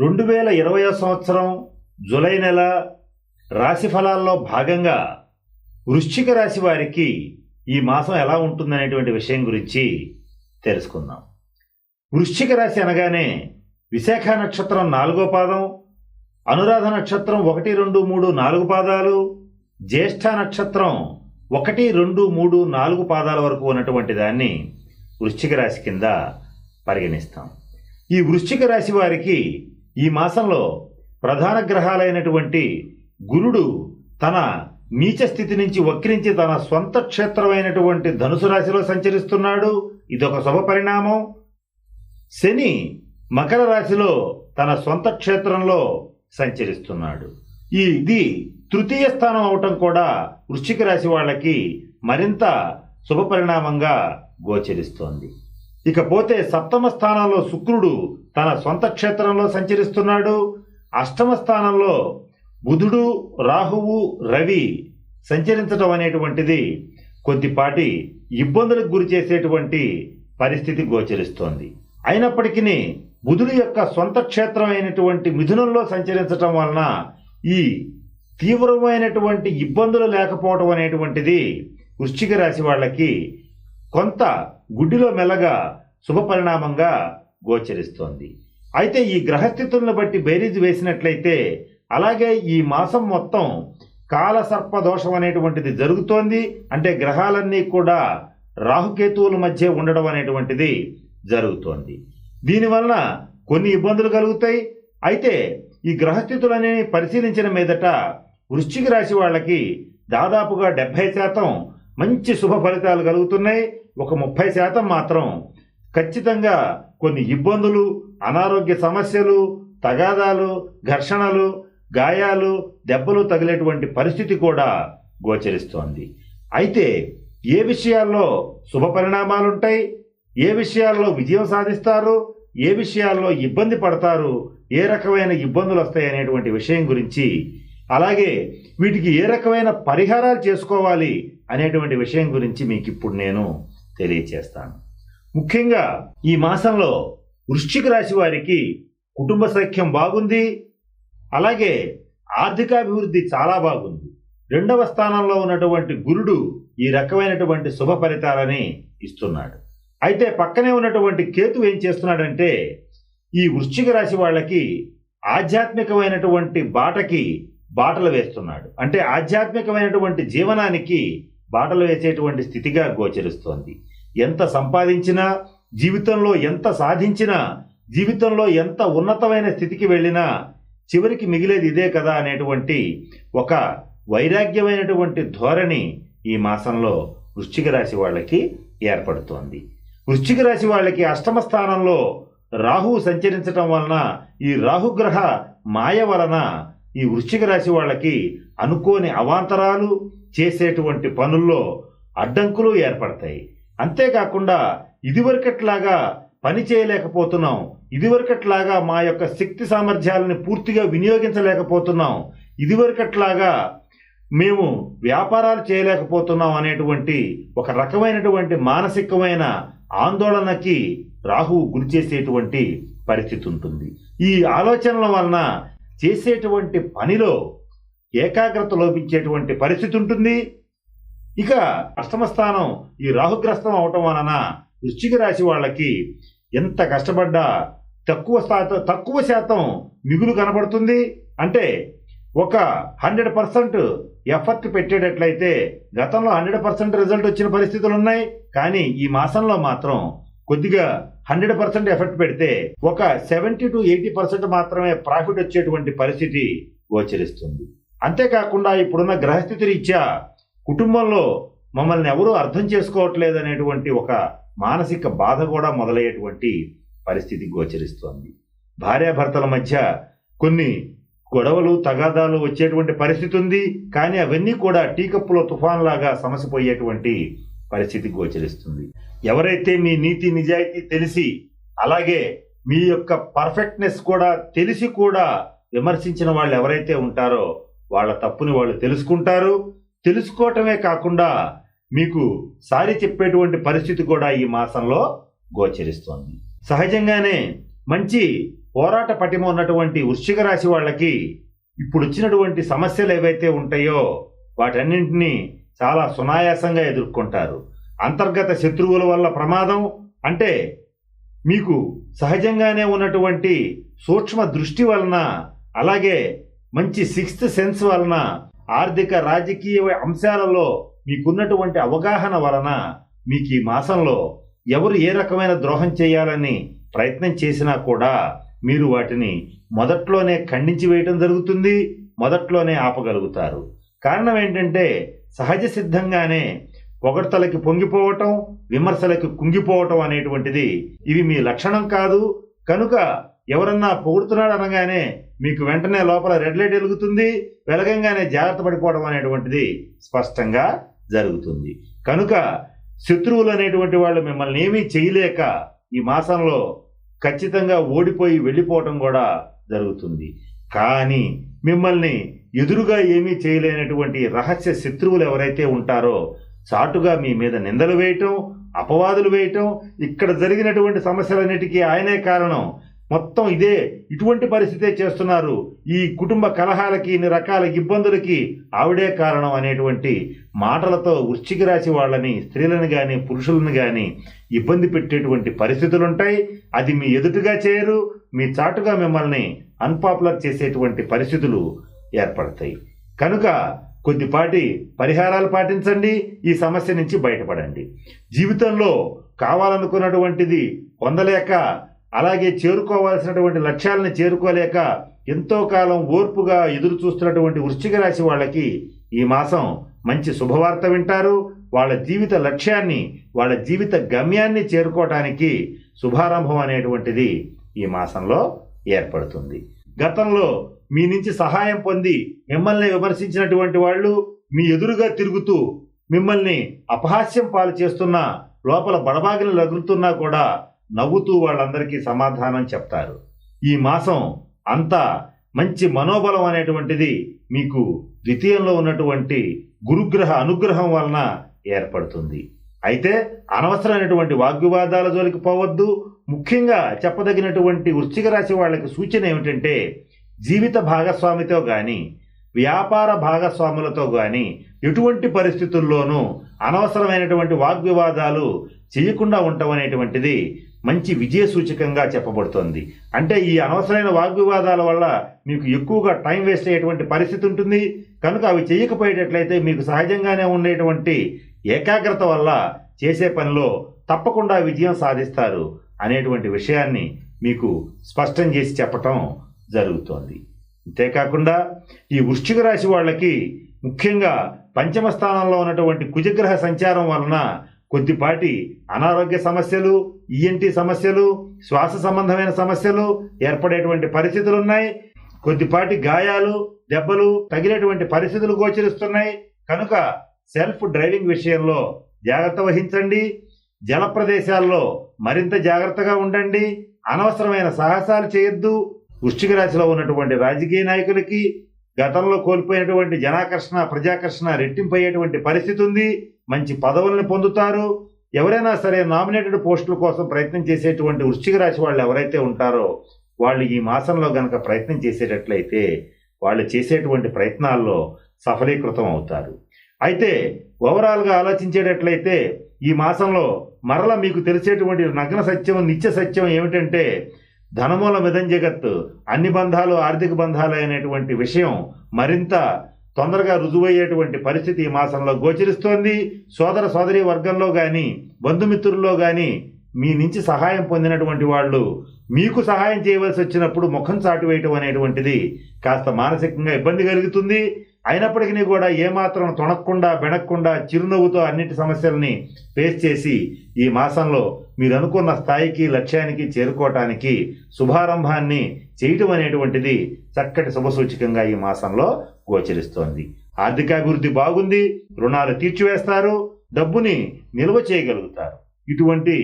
రెండు వేల ఇరవై సంవత్సరం జూలై నెల రాశి ఫలాల్లో భాగంగా వృశ్చిక రాశి వారికి ఈ మాసం ఎలా ఉంటుందనేటువంటి విషయం గురించి తెలుసుకుందాం. వృశ్చిక రాశి అనగానే విశాఖ నక్షత్రం నాలుగో పాదం అనురాధ నక్షత్రం ఒకటి రెండు మూడు నాలుగు పాదాలు జ్యేష్ఠ నక్షత్రం ఒకటి రెండు మూడు నాలుగు పాదాల వరకు ఉన్నటువంటి దాన్ని వృశ్చిక రాశి కింద పరిగణిస్తాం. ఈ వృశ్చిక రాశి వారికి ఈ మాసంలో ప్రధాన గ్రహాలైనటువంటి గురుడు తన నీచ స్థితి నుంచి వక్రించి తన స్వంత క్షేత్రమైనటువంటి ధనుసు రాశిలో సంచరిస్తున్నాడు. ఇదొక శుభ పరిణామం. శని మకర రాశిలో తన సొంత క్షేత్రంలో సంచరిస్తున్నాడు. ఈ ఇది తృతీయ స్థానం అవటం కూడా వృశ్చిక రాశి వాళ్ళకి మరింత శుభ పరిణామంగా గోచరిస్తోంది. ఇకపోతే సప్తమ స్థానంలో శుక్రుడు తన సొంత క్షేత్రంలో సంచరిస్తున్నాడు. అష్టమ స్థానంలో బుధుడు రాహువు రవి సంచరించడం అనేటువంటిది కొద్దిపాటి ఇబ్బందులకు గురి చేసేటువంటి పరిస్థితి గోచరిస్తోంది. అయినప్పటికీ బుధుడి యొక్క సొంత క్షేత్రం అయినటువంటి మిథునంలో సంచరించటం వలన ఈ తీవ్రమైనటువంటి ఇబ్బందులు లేకపోవడం అనేటువంటిది వృశ్చిక రాశి వాళ్ళకి కొంత గుడ్డిలో మెల్లగా శుభ పరిణామంగా గోచరిస్తోంది. అయితే ఈ గ్రహస్థితులను బట్టి బేరీజు వేసినట్లయితే అలాగే ఈ మాసం మొత్తం కాల సర్ప దోషం అనేటువంటిది జరుగుతోంది. అంటే గ్రహాలన్నీ కూడా రాహుకేతువుల మధ్య ఉండడం అనేటువంటిది జరుగుతోంది. దీనివలన కొన్ని ఇబ్బందులు కలుగుతాయి. అయితే ఈ గ్రహస్థితులని పరిశీలించిన మీదట వృశ్చిక రాశి వాళ్ళకి దాదాపుగా డెబ్భై శాతం మంచి శుభ ఫలితాలు కలుగుతున్నాయి. ఒక ముప్పై శాతం మాత్రం ఖచ్చితంగా కొన్ని ఇబ్బందులు అనారోగ్య సమస్యలు తగాదాలు ఘర్షణలు గాయాలు దెబ్బలు తగిలేటువంటి పరిస్థితి కూడా గోచరిస్తోంది. అయితే ఏ విషయాల్లో శుభ పరిణామాలుంటాయి? ఏ విషయాల్లో విజయం సాధిస్తారు? ఏ విషయాల్లో ఇబ్బంది పడతారు? ఏ రకమైన ఇబ్బందులు వస్తాయి అనేటువంటి విషయం గురించి అలాగే వీటికి ఏ రకమైన పరిహారాలు చేసుకోవాలి అనేటువంటి విషయం గురించి మీకు ఇప్పుడు నేను తెలియచేస్తాను. ముఖ్యంగా ఈ మాసంలో వృశ్చిక రాశి వారికి కుటుంబ సఖ్యం బాగుంది అలాగే ఆర్థికాభివృద్ధి చాలా బాగుంది. రెండవ స్థానంలో ఉన్నటువంటి గురుడు ఈ రకమైనటువంటి శుభ ఫలితాలని ఇస్తున్నాడు. అయితే పక్కనే ఉన్నటువంటి కేతు ఏం చేస్తున్నాడంటే ఈ వృశ్చిక రాశి వాళ్ళకి ఆధ్యాత్మికమైనటువంటి బాటకి బాటలు వేస్తున్నాడు. అంటే ఆధ్యాత్మికమైనటువంటి జీవనానికి బాటలు వేసేటువంటి స్థితిగా గోచరిస్తోంది. ఎంత సంపాదించినా జీవితంలో ఎంత సాధించినా జీవితంలో ఎంత ఉన్నతమైన స్థితికి వెళ్ళినా చివరికి మిగిలేది ఇదే కదా అనేటువంటి ఒక వైరాగ్యమైనటువంటి ధోరణి ఈ మాసంలో వృశ్చిక రాశి వాళ్ళకి ఏర్పడుతోంది. వృశ్చిక రాశి వాళ్ళకి అష్టమ స్థానంలో రాహువు సంచరించటం వలన ఈ రాహుగ్రహ మాయ వలన ఈ వృశ్చిక రాశి వాళ్ళకి అనుకోని అవాంతరాలు చేసేటువంటి పనుల్లో అడ్డంకులు ఏర్పడతాయి. అంతేకాకుండా ఇదివరకట్లాగా పని చేయలేకపోతున్నాం. ఇదివరకట్లాగా మా యొక్క శక్తి సామర్థ్యాలని పూర్తిగా వినియోగించలేకపోతున్నాం. ఇదివరకట్లాగా మేము వ్యాపారాలు చేయలేకపోతున్నాం అనేటువంటి ఒక రకమైనటువంటి మానసికమైన ఆందోళనకి రాహువు గురి చేసేటువంటి పరిస్థితి ఉంటుంది. ఈ ఆలోచనల వలన చేసేటువంటి పనిలో ఏకాగ్రత లోపించేటువంటి పరిస్థితి ఉంటుంది. ఇక అష్టమ స్థానం ఈ రాహుగ్రస్తం అవటం వలన వృశ్చిక రాశి వాళ్ళకి ఎంత కష్టపడ్డా తక్కువ శాతం తక్కువ శాతం మిగులు కనబడుతుంది. అంటే ఒక హండ్రెడ్ పర్సెంట్ ఎఫర్ట్ పెట్టేటట్లయితే గతంలో హండ్రెడ్ పర్సెంట్ రిజల్ట్ వచ్చిన పరిస్థితులు ఉన్నాయి. కానీ ఈ మాసంలో మాత్రం కొద్దిగా హండ్రెడ్ పర్సెంట్ ఎఫర్ట్ పెడితే ఒక సెవెంటీ టు ఎయిటీ పర్సెంట్ మాత్రమే ప్రాఫిట్ వచ్చేటువంటి పరిస్థితి గోచరిస్తుంది. అంతేకాకుండా ఇప్పుడున్న గ్రహస్థితి రీత్యా కుటుంబంలో మమ్మల్ని ఎవరూ అర్థం చేసుకోవట్లేదు అనేటువంటి ఒక మానసిక బాధ కూడా మొదలయ్యేటువంటి పరిస్థితి గోచరిస్తోంది. భార్యాభర్తల మధ్య కొన్ని గొడవలు తగాదాలు వచ్చేటువంటి పరిస్థితి ఉంది. కానీ అవన్నీ కూడా టీ కప్పులో తుఫాన్ సమసిపోయేటువంటి పరిస్థితి గోచరిస్తుంది. ఎవరైతే మీ నీతి నిజాయితీ తెలిసి అలాగే మీ యొక్క పర్ఫెక్ట్నెస్ కూడా తెలిసి కూడా విమర్శించిన వాళ్ళు ఎవరైతే ఉంటారో వాళ్ళ తప్పుని వాళ్ళు తెలుసుకుంటారు. తెలుసుకోవటమే కాకుండా మీకు సారి చెప్పేటువంటి పరిస్థితి కూడా ఈ మాసంలో గోచరిస్తోంది. సహజంగానే మంచి పోరాట పటిమ ఉన్నటువంటి వృశ్చిక రాశి వాళ్ళకి ఇప్పుడు వచ్చినటువంటి సమస్యలు ఏవైతే ఉంటాయో వాటన్నింటినీ చాలా సునాయాసంగా ఎదుర్కొంటారు. అంతర్గత శత్రువుల వల్ల ప్రమాదం అంటే మీకు సహజంగానే ఉన్నటువంటి సూక్ష్మ దృష్టి వలన అలాగే మంచి సిక్స్త్ సెన్స్ వలన ఆర్థిక రాజకీయ అంశాలలో మీకున్నటువంటి అవగాహన వలన మీకు ఈ మాసంలో ఎవరు ఏ రకమైన ద్రోహం చేయాలని ప్రయత్నం చేసినా కూడా మీరు వాటిని మొదట్లోనే ఖండించి వేయటం జరుగుతుంది మొదట్లోనే ఆపగలుగుతారు. కారణం ఏంటంటే సహజ సిద్ధంగానే పొగడ్తలకి పొంగిపోవటం విమర్శలకి కుంగిపోవటం అనేటువంటిది ఇవి మీ లక్షణం కాదు. కనుక ఎవరన్నా పొగుడుతున్నాడు అనగానే మీకు వెంటనే లోపల రెడ్ లైట్ వెలుగుతుంది వెలగంగానే జాగ్రత్త పడిపోవడం అనేటువంటిది స్పష్టంగా జరుగుతుంది. కనుక శత్రువులు అనేటువంటి వాళ్ళు మిమ్మల్ని ఏమీ చేయలేక ఈ మాసంలో ఖచ్చితంగా ఓడిపోయి వెళ్ళిపోవటం కూడా జరుగుతుంది. కానీ మిమ్మల్ని ఎదురుగా ఏమీ చేయలేనటువంటి రహస్య శత్రువులు ఎవరైతే ఉంటారో చాటుగా మీ మీద నిందలు వేయటం అపవాదులు వేయటం ఇక్కడ జరిగినటువంటి సమస్యలన్నిటికీ ఆయనే కారణం. మొత్తం ఇదే ఇటువంటి పరిస్థితే చేస్తున్నారు. ఈ కుటుంబ కలహాలకి ఇన్ని రకాల ఇబ్బందులకి ఆవిడే కారణం అనేటువంటి మాటలతో వృశ్చిక రాశి వాళ్ళని స్త్రీలను కానీ పురుషులను కానీ ఇబ్బంది పెట్టేటువంటి పరిస్థితులు ఉంటాయి అది మీ ఎదుటిగా చేయరు మీ చాటుగా మిమ్మల్ని అన్పాపులర్ చేసేటువంటి పరిస్థితులు ఏర్పడతాయి. కనుక కొద్దిపాటి పరిహారాలు పాటించండి ఈ సమస్య నుంచి బయటపడండి. జీవితంలో కావాలనుకున్నటువంటిది పొందలేక అలాగే చేరుకోవాల్సినటువంటి లక్ష్యాలను చేరుకోలేక ఎంతో కాలం ఓర్పుగా ఎదురు చూస్తున్నటువంటి వృశ్చిక రాశి వాళ్ళకి ఈ మాసం మంచి శుభవార్త వింటారు. వాళ్ళ జీవిత లక్ష్యాన్ని వాళ్ళ జీవిత గమ్యాన్ని చేరుకోవటానికి శుభారంభం అనేటువంటిది ఈ మాసంలో ఏర్పడుతుంది. గతంలో మీ నుంచి సహాయం పొంది మిమ్మల్ని విమర్శించినటువంటి వాళ్ళు మీ ఎదురుగా తిరుగుతూ మిమ్మల్ని అపహాస్యం పాలు చేస్తున్నా లోపల బడబాగిలు రగులుతున్నా కూడా నవ్వుతూ వాళ్ళందరికీ సమాధానం చెప్తారు. ఈ మాసం అంతా మంచి మనోబలం అనేటువంటిది మీకు ద్వితీయంలో ఉన్నటువంటి గురుగ్రహ అనుగ్రహం వలన ఏర్పడుతుంది. అయితే అనవసరమైనటువంటి వాగ్వివాదాల జోలికి పోవద్దు. ముఖ్యంగా చెప్పదగినటువంటి వృశ్చిక రాశి వాళ్ళకి సూచన ఏమిటంటే జీవిత భాగస్వామితో కానీ వ్యాపార భాగస్వాములతో కానీ ఎటువంటి పరిస్థితుల్లోనూ అనవసరమైనటువంటి వాగ్వివాదాలు చేయకుండా ఉండటం అనేటువంటిది మంచి విజయ సూచకంగా చెప్పబడుతోంది. అంటే ఈ అనవసరమైన వాగ్వివాదాల వల్ల మీకు ఎక్కువగా టైం వేస్ట్ అయ్యేటువంటి పరిస్థితి ఉంటుంది. కనుక అవి చేయకపోయేటట్లయితే మీకు సహజంగానే ఉండేటువంటి ఏకాగ్రత వల్ల చేసే పనిలో తప్పకుండా విజయం సాధిస్తారు అనేటువంటి విషయాన్ని మీకు స్పష్టం చేసి చెప్పటం జరుగుతోంది. అంతేకాకుండా ఈ వృశ్చిక రాశి వాళ్ళకి ముఖ్యంగా పంచమ స్థానంలో ఉన్నటువంటి కుజగ్రహ సంచారం వలన కొద్దిపాటి అనారోగ్య సమస్యలు ఈఎన్టీ సమస్యలు శ్వాస సంబంధమైన సమస్యలు ఏర్పడేటువంటి పరిస్థితులు ఉన్నాయి కొద్దిపాటి గాయాలు దెబ్బలు తగిలేటువంటి పరిస్థితులు గోచరిస్తున్నాయి. కనుక సెల్ఫ్ డ్రైవింగ్ విషయంలో జాగ్రత్త వహించండి. జల ప్రదేశాల్లో మరింత జాగ్రత్తగా ఉండండి. అనవసరమైన సాహసాలు చేయొద్దు. వృశ్చిక రాశిలో ఉన్నటువంటి రాజకీయ నాయకులకి గతంలో కోల్పోయినటువంటి జనాకర్షణ ప్రజాకర్షణ రెట్టింపయ్యేటువంటి పరిస్థితి ఉంది. మంచి పదవులను పొందుతారు. ఎవరైనా సరే నామినేటెడ్ పోస్టుల కోసం ప్రయత్నం చేసేటువంటి వృశ్చిక రాశి వాళ్ళు ఎవరైతే ఉంటారో వాళ్ళు ఈ మాసంలో గనక ప్రయత్నం చేసేటట్లయితే వాళ్ళు చేసేటువంటి ప్రయత్నాల్లో సఫలీకృతం అవుతారు. అయితే ఓవరాల్గా ఆలోచించేటట్లయితే ఈ మాసంలో మరల మీకు తెలిసేటువంటి నగ్న సత్యం నిత్య సత్యం ఏమిటంటే ధనమూల మిదం జగత్ అన్ని బంధాలు ఆర్థిక బంధాలు అనేటువంటి విషయం మరింత తొందరగా రుజువయ్యేటువంటి పరిస్థితి ఈ మాసంలో గోచరిస్తోంది. సోదర సోదరి వర్గంలో కానీ బంధుమిత్రుల్లో కానీ మీ నుంచి సహాయం పొందినటువంటి వాళ్ళు మీకు సహాయం చేయవలసి వచ్చినప్పుడు ముఖం చాటువేయటం అనేటువంటిది కాస్త మానసికంగా ఇబ్బంది కలుగుతుంది. అయినప్పటికీ కూడా ఏమాత్రం తొణక్కుండా వెనక్కుండా చిరునవ్వుతో అన్నిటి సమస్యల్ని ఫేస్ చేసి ఈ మాసంలో మీరు అనుకున్న స్థాయికి లక్ష్యానికి చేరుకోవటానికి శుభారంభాన్ని చేయటం అనేటువంటిది చక్కటి శుభసూచకంగా ఈ మాసంలో గోచరిస్తోంది ఆర్థికాభివృద్ధి బాగుంది రుణాలు తీర్చివేస్తారు డబ్బుని నిల్వ చేయగలుగుతారు. ఇటువంటి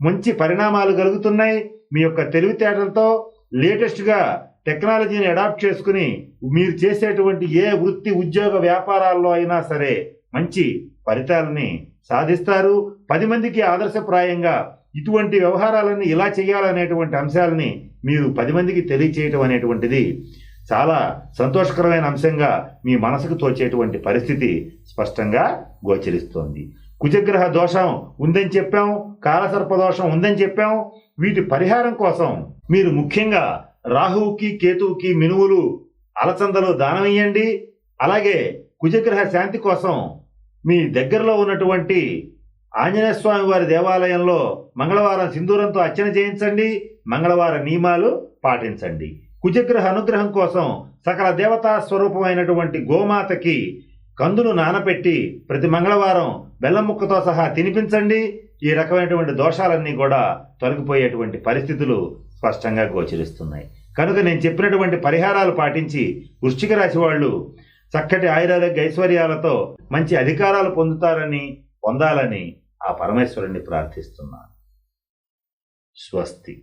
మంచి పరిణామాలు కలుగుతున్నాయి. మీ యొక్క తెలివితేటలతో లేటెస్ట్గా టెక్నాలజీని అడాప్ట్ చేసుకుని మీరు చేసేటువంటి ఏ వృత్తి ఉద్యోగ వ్యాపారాల్లో అయినా సరే మంచి ఫలితాలని సాధిస్తారు. పది మందికి ఆదర్శప్రాయంగా ఇటువంటి వ్యవహారాలన్నీ ఇలా చేయాలనేటువంటి అంశాలని మీరు పది మందికి తెలియచేయటం అనేటువంటిది చాలా సంతోషకరమైన అంశంగా మీ మనసుకు తోచేటువంటి పరిస్థితి స్పష్టంగా గోచరిస్తోంది. కుజగ్రహ దోషం ఉందని చెప్పాం కాలసర్ప దోషం ఉందని చెప్పాం. వీటి పరిహారం కోసం మీరు ముఖ్యంగా రాహువుకి కేతువుకి మినువులు అలచందలు దానమియ్యండి అలాగే కుజగ్రహ శాంతి కోసం మీ దగ్గరలో ఉన్నటువంటి ఆంజనేయ స్వామి వారి దేవాలయంలో మంగళవారం సింధూరంతో అర్చన చేయించండి. మంగళవారం నియమాలు పాటించండి. కుజగ్రహ అనుగ్రహం కోసం సకల దేవతా స్వరూపమైనటువంటి గోమాతకి కందులు నానపెట్టి ప్రతి మంగళవారం బెల్లం ముక్కతో సహా తినిపించండి. ఈ రకమైనటువంటి దోషాలన్నీ కూడా తొలగిపోయేటువంటి పరిస్థితులు స్పష్టంగా గోచరిస్తున్నాయి. కనుక నేను చెప్పినటువంటి పరిహారాలు పాటించి వృశ్చిక రాశి వాళ్ళు చక్కటి ఆయురారోగ్య ఐశ్వర్యాలతో మంచి అధికారాలు పొందుతారని పొందాలని ఆ పరమేశ్వరుణ్ణి ప్రార్థిస్తున్నాను. స్వస్తి.